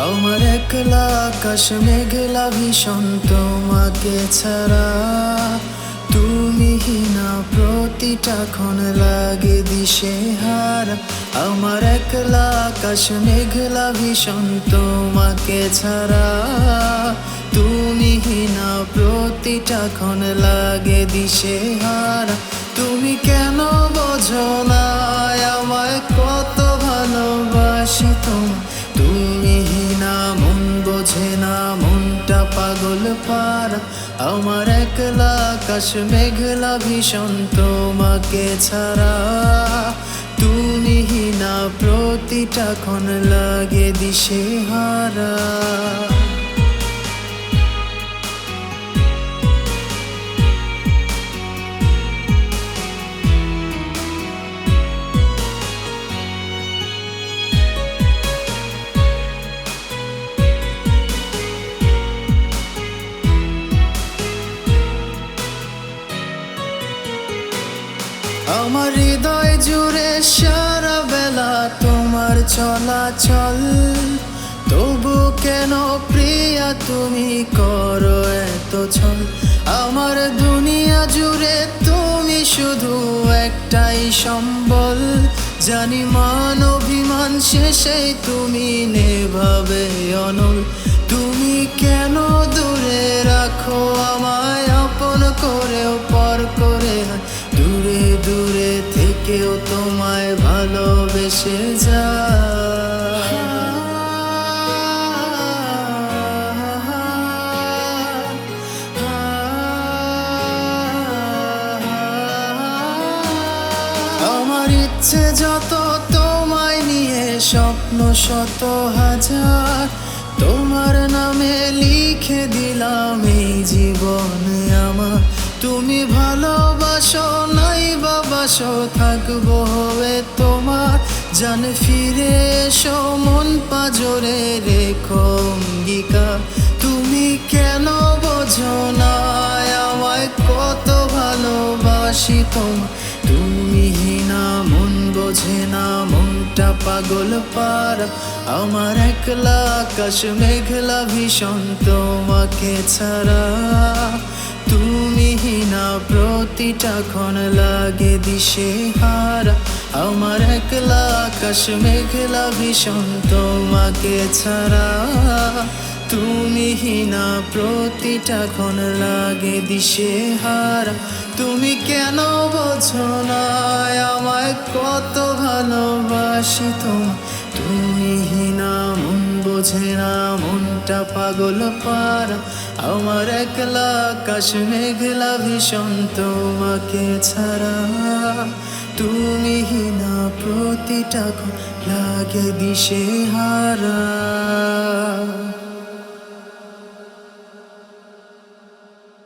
একলা আকাশ মেঘলা ভীষণ তোমাকে ছাড়া। তুমি না প্রতিটা ক্ষণ লাগে দিশে হার। আমার একলা আকাশ মেঘলা ভীষণ তোমাকে ছাড়া। তুমি না প্রতিটা ক্ষণ লাগে দিশে হার। তুমি কেন বোঝো না আমায় কত ভালোবাসি তোমায় তুমি? পাগল পার আমার একলা আকাশ মেঘলা ভীষণ তোমাকে ছাড়া। তুমি না প্রতিটা ক্ষণ লাগে দিশে হারা আমার হৃদয় জুড়ে সারা বেলা তোমার চলাচল। তবু কেন প্রিয়া তুমি করো এত ছল? আমার দুনিয়া জুড়ে তুমি শুধু একটাই সম্বল। জানি মান অভিমান শেষে তুমি নেভাবে অনল। তুমি কেন দূরে রাখো আমায় থেকেও তোমায় ভালোবেসে যা আমার ইচ্ছে যত তোমায় নিয়ে স্বপ্ন শত হাজার, তোমার নামে লিখে দিলাম বাবাসো থাকব হয়ে তোমার। জান ফিরে এসো, মন পাজরে রেখো অঙ্গিকার তুমি কেন বোঝো না, আমায় কত ভালোবাসি তোমার তুমি না মন বোঝে না, মনটা পাগল পার। আমার একলা আকাশ, মেঘলা ভীষণ তোমাকে ছাড়া। তুমি না প্রতিটা ক্ষণ লাগে দিশে হারা আমার একলা আকাশ মেঘলা ভীষণ তোমাকে ছাড়া। তুমি না প্রতিটা ক্ষণ লাগে দিশে হারা তুমি কেন বোঝো না আমায় কত ভালোবাসি তোমার তুমি না বোঝে না মনটা পাগল পার। আমার একলা আকাশ মেঘলা ভীষণ তোমাকে ছাড়া। তুমি না প্রতিটা লাগে দিশে হারা